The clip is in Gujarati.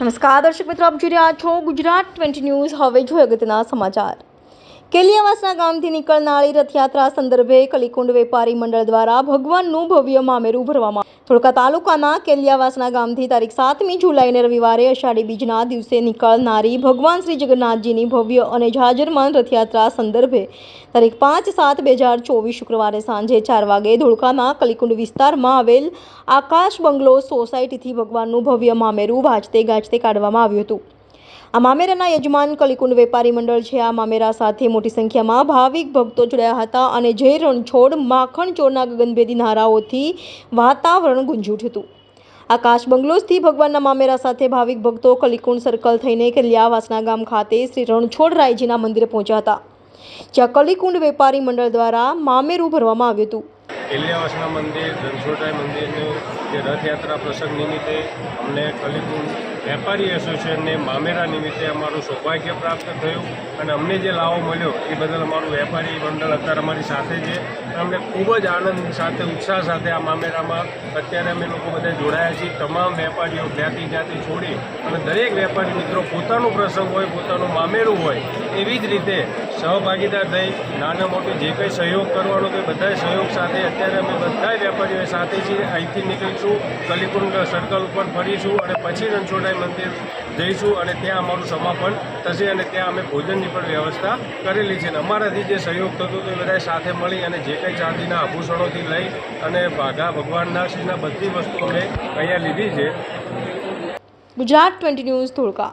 નમસ્કાર દર્શક મિત્રો આપ જોઈ રહ્યા છો ગુજરાત ટ્વેન્ટી ન્યૂઝ. હવે જોઈએ અગત્યના સમાચાર. કેલિયાવાસના ગામથી નીકળનારી રથયાત્રા સંદર્ભે કલિકુંડ વેપારી મંડળ દ્વારા ભગવાનનું ભવ્ય મામેરું ભરવામાં ધોળકા તાલુકાના કેલિયાવાસના ગામથી તારીખ સાતમી જુલાઈને રવિવારે અષાઢી બીજના દિવસે નીકળનારી ભગવાન શ્રી જગન્નાથજીની ભવ્ય અને જાજરમાન રથયાત્રા સંદર્ભે તારીખ પાંચ સાત બે હજાર ચોવીસ શુક્રવારે સાંજે ચાર વાગે ધોળકાના કલિકુંડ વિસ્તારમાં આવેલ આકાશ બંગલો સોસાયટીથી ભગવાનનું ભવ્ય મામેરું વાજતે ગાજતે કાઢવામાં આવ્યું હતું. આ મામેરાના યજમાન કલિકુંડ વેપારી મંડળ છે. આ મામેરા સાથે મોટી સંખ્યામાં ભાવિક ભક્તો જોડાયા હતા અને જય રણછોડ, માખણ ચોરના ગગનભેદી નારાઓથી વાતાવરણ ગુંજી ઉઠ્યું હતું. આકાશ બંગલોઝથી ભગવાનના મામેરા સાથે ભાવિક ભક્તો કલિકુંડ સર્કલ થઈને કલિયાવાસના ગામ ખાતે શ્રી રણછોડ રાયજીના મંદિરે પહોંચ્યા હતા. જ્યાં કલિકુંડ વેપારી મંડળ દ્વારા મામેરું ભરવામાં આવ્યું હતું. કેલિયાવાસના મંદિર, ધનસોટાઈ મંદિરનું જે રથયાત્રા પ્રસંગ નિમિત્તે અમને કલિકુંડ વેપારી એસોસિએશનને મામેરા નિમિત્તે અમારું સૌભાગ્ય પ્રાપ્ત થયું અને અમને જે લાવો મળ્યો એ બદલ અમારું વેપારી મંડળ અત્યારે અમારી સાથે છે. અને અમને ખૂબ જ આનંદ સાથે, ઉત્સાહ સાથે આ મામેરામાં અત્યારે અમે લોકો બધા જોડાયા છીએ. તમામ વેપારીઓ જ્ઞાતિ જ્ઞાતિ છોડી અને દરેક વેપારી મિત્રો પોતાનો પ્રસંગ હોય, પોતાનું મામેરું હોય, એવી જ રીતે સહભાગીદાર થઈ, નાના મોટું જે કંઈ સહયોગ કરવાનો તો એ બધાય સહયોગ સાથે, અત્યારે અમે બધાય વેપારીઓ સાથે છીએ. અહીંથી નીકળીશું કલીકુંડ સર્કલ ઉપર ફરીશું અને પછી રણછોડાઈ મંદિર જઈશું અને ત્યાં અમારું સમાપન થશે અને ત્યાં અમે ભોજનની પણ વ્યવસ્થા કરેલી છે. અને અમારાથી જે સહયોગ થતો હતો એ બધા સાથે મળી અને જે કંઈ ચાંદીના આભૂષણોથી લઈ અને ભાગા ભગવાનના શ્રીના બધી વસ્તુ અમે અહીંયા લીધી છે. Gujarat twenty news Dholka.